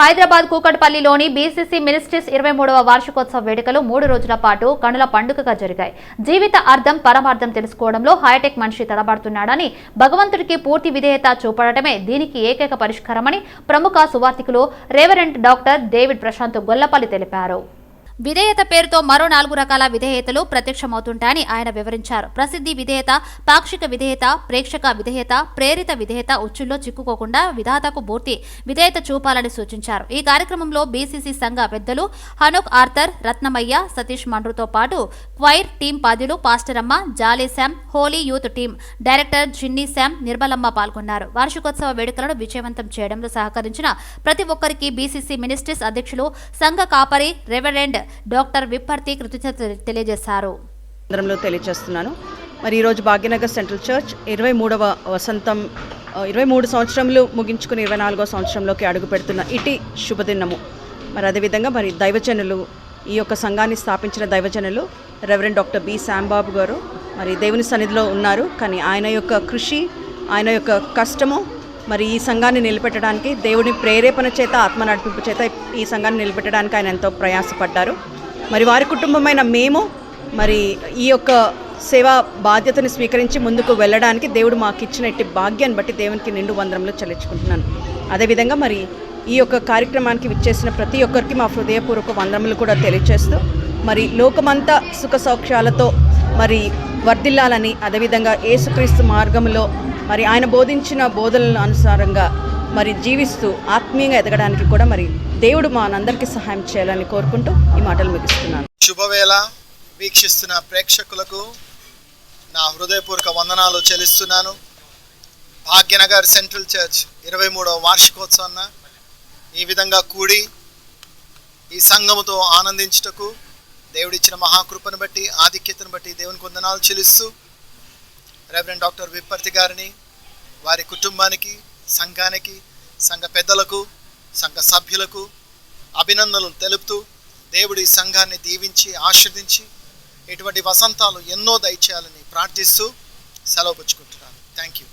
Hyderabad కూకట్పల్లిలోని BCC ministries ఇరవై మూడవ వార్షికోత్సవ వేడుకలు మూడు రోజుల పాటు కనుల పండుగగా జరిగాయి. జీవిత అర్థం పరమార్థం తెలుసుకోవడంలో హైటెక్ మనిషి తడబడుతున్నాడని భగవంతుడికి పూర్తి విధేయత చూపడటమే దీనికి ఏకైక పరిష్కారమని ప్రముఖ సువార్థికులు reverend doctor David Prashant Gollapalli తెలిపారు. విధేయత పేరుతో మరో నాలుగు రకాల విధేయతలు ప్రత్యక్షమవుతుంటాయని ఆయన వివరించారు. ప్రసిద్ధి విధేయత పాక్షిక విధేయత ప్రేక్షక విధేయత ప్రేరిత విధేయత ఉచ్చుల్లో చిక్కుకోకుండా విధాతకు పూర్తి విధేయత చూపాలని సూచించారు. ఈ కార్యక్రమంలో బీసీసీ సంఘ పెద్దలు హనుక్ ఆర్థర్ రత్నమయ్య సతీష్ మండ్రుతో పాటు క్వైర్ టీం పాద్యులు పాస్టరమ్మ Jolly Sam holy youth team director Jinny Sam Nirmalamma పాల్గొన్నారు. వార్షికోత్సవ వేడుకలను విజయవంతం చేయడంలో సహకరించిన ప్రతి ఒక్కరికి బీసీసీ మినిస్ట్రీస్ అధ్యక్షులు సంఘ కాపరి రెవరెండ్ డాక్టర్ విప్పర్తి కృతజ్ఞత తెలియజేశారు. తెలియజేస్తున్నాను. మరి ఈరోజు భాగ్యనగర్ సెంట్రల్ చర్చ్ ఇరవై మూడవ వసంతం ఇరవై మూడు సంవత్సరములు ముగించుకుని ఇరవై నాలుగో సంవత్సరంలోకి అడుగు పెడుతున్న ఇటీ శుభదినము. మరి అదేవిధంగా మరి దైవజనులు ఈ యొక్క సంఘాన్ని స్థాపించిన దైవజనులు రెవరెండ్ డాక్టర్ బి శాంబాబు గారు మరి దేవుని సన్నిధిలో ఉన్నారు. కానీ ఆయన యొక్క కృషి ఆయన యొక్క కష్టము మరి ఈ సంఘాన్ని నిలబెట్టడానికి దేవుని ప్రేరేపణ చేత ఆత్మ నడిపింపు చేత ఈ సంఘాన్ని నిలబెట్టడానికి ఆయన ఎంతో ప్రయాసపడ్డారు. మరి వారి కుటుంబమైన మేము మరి ఈ యొక్క సేవా బాధ్యతను స్వీకరించి ముందుకు వెళ్ళడానికి దేవుడు మాకు ఇచ్చిన ఇట్టి భాగ్యాన్ని బట్టి దేవునికి నిండు వందరంలో చెల్లించుకుంటున్నాను. అదేవిధంగా మరి ఈ యొక్క కార్యక్రమానికి విచ్చేసిన ప్రతి ఒక్కరికి మా హృదయపూర్వక వందనములు కూడా తెలియజేస్తూ మరి లోకమంతా సుఖ సౌఖ్యాలతో మరి వర్ధిల్లాలని అదేవిధంగా ఏసుక్రీస్తు మార్గంలో మరి ఆయన బోధించిన బోధనల అనుసారంగా మరి జీవిస్తూ ఆత్మీయంగా ఎదగడానికి కూడా మరి దేవుడు మా అందరికీ సహాయం చేయాలని కోరుకుంటూ ఈ మాటలు ముగిస్తున్నాను. శుభవేళ వీక్షిస్తున్న ప్రేక్షకులకు నా హృదయపూర్వక వందనాలు చెల్లిస్తున్నాను. భాగ్యనగర్ సెంట్రల్ చర్చ్ ఇరవై మూడవ వార్షికోత్సవాన్న ఈ విధంగా కూడి ఈ సంఘముతో ఆనందించుటకు దేవుడిచ్చిన మహాకృపను బట్టి ఆధిక్యతను బట్టి దేవునికి వందనాలు చెల్లిస్తూ రెవరెండ్ డాక్టర్ విప్పర్తి గారిని వారి కుటుంబానికి సంఘానికి సంఘ పెద్దలకు సంఘ సభ్యులకు అభినందనలు తెలుపుతూ దేవుడి సంఘాన్ని దీవించి ఆశీర్దించి ఇటువంటి వసంతాలు ఎన్నో దయచేయాలని ప్రార్థిస్తూ సెలవు పుచ్చుకుంటున్నాను. Thank you